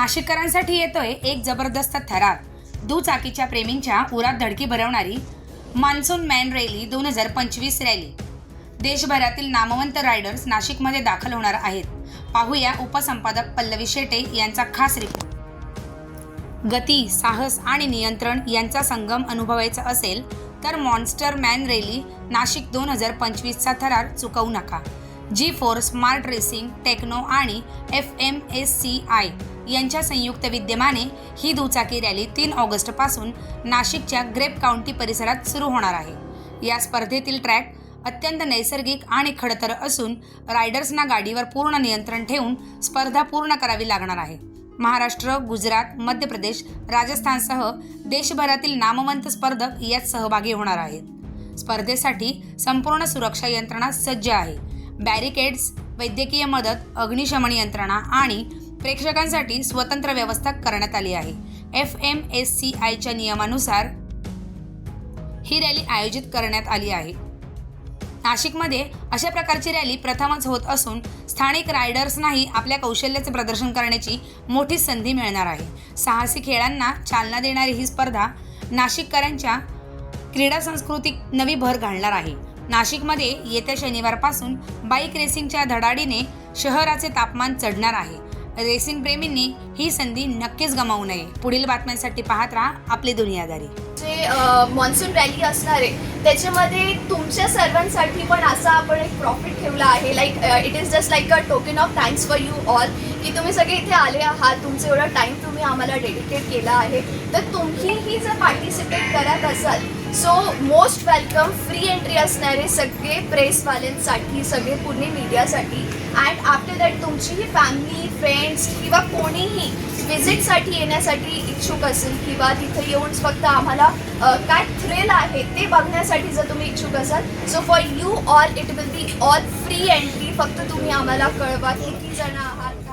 नाशिककरांसाठी येतोय एक जबरदस्त थरार. दुचाकीच्या प्रेमींच्या उरात धडकी भरवणारी मान्सून मॅन रॅली दोन हजार पंचवीस रॅली. देशभरातील नामवंत रायडर्स नाशिकमध्ये दाखल होणार आहेत. पाहूया उपसंपादक पल्लवी शेटे यांचा खास रिपोर्ट. गती साहस आणि नियंत्रण यांचा संगम अनुभवायचा असेल तर मॉन्स्टर मॅन रॅली नाशिक दोन हजार पंचवीसचा थरार चुकवू नका. G four smart racing techno आणि F M S C I यांच्या संयुक्त विद्यमाने ही दुचाकी रॅली तीन ऑगस्टपासून नाशिकच्या ग्रेप काउंटी परिसरात सुरू होणार आहे. या स्पर्धेतील ट्रॅक अत्यंत नैसर्गिक आणि खडतर असून रायडर्सना गाडीवर पूर्ण नियंत्रण ठेवून स्पर्धा पूर्ण करावी लागणार आहे. महाराष्ट्र गुजरात मध्य प्रदेश राजस्थानसह देशभरातील नामवंत स्पर्धक यात सहभागी होणार आहेत. स्पर्धेसाठी संपूर्ण सुरक्षा यंत्रणा सज्ज आहे. बॅरिकेड्स वैद्यकीय मदत अग्निशमन यंत्रणा आणि प्रेक्षकांसाठी स्वतंत्र व्यवस्था करण्यात आली आहे. एफ एम एस सी आयच्या नियमानुसार ही रॅली आयोजित करण्यात आली आहे. नाशिकमध्ये अशा प्रकारची रॅली प्रथमच होत असून स्थानिक रायडर्सनाही आपल्या कौशल्याचे प्रदर्शन करण्याची मोठी संधी मिळणार आहे. साहसी खेळांना चालना देणारी ही स्पर्धा नाशिककरांच्या क्रीडा संस्कृतीत नवी भर घालणार आहे. नाशिकमध्ये येत्या शनिवारपासून बाईक रेसिंगच्या धडाडीने शहराचे तापमान चढणार आहे. रेसिंग प्रेमींनी ही संधी नक्कीच गमावू नये. पुढील बातम्यांसाठी पाहत राहा आपली दुनियादारी. जे मॉन्सून रॅली असणार आहे त्याच्यामध्ये तुमच्या सर्वांसाठी पण असा आपण एक प्रॉफिट ठेवला आहे. Like it is just like a token of thanks for you all की तुम्ही सगळे इथे आले आहात तुमचं एवढा टाईम तुम्ही आम्हाला डेडिकेट केला आहे तर तुम्हीही जर पार्टिसिपेट करत असाल so most welcome free entry असणारे सगळे प्रेसवाल्यांसाठी सगळे पुणे मीडियासाठी अँड आफ्टर दॅट तुमचीही फॅमिली फ्रेंड्स किंवा कोणीही विजिटसाठी येण्यासाठी इच्छुक असेल किंवा तिथे येऊन फक्त आम्हाला काय थ्रिल आहे ते बघण्यासाठी जर तुम्ही इच्छुक असाल so for you all it will be all free entry फक्त तुम्ही आम्हाला कळवा किती जण आहात.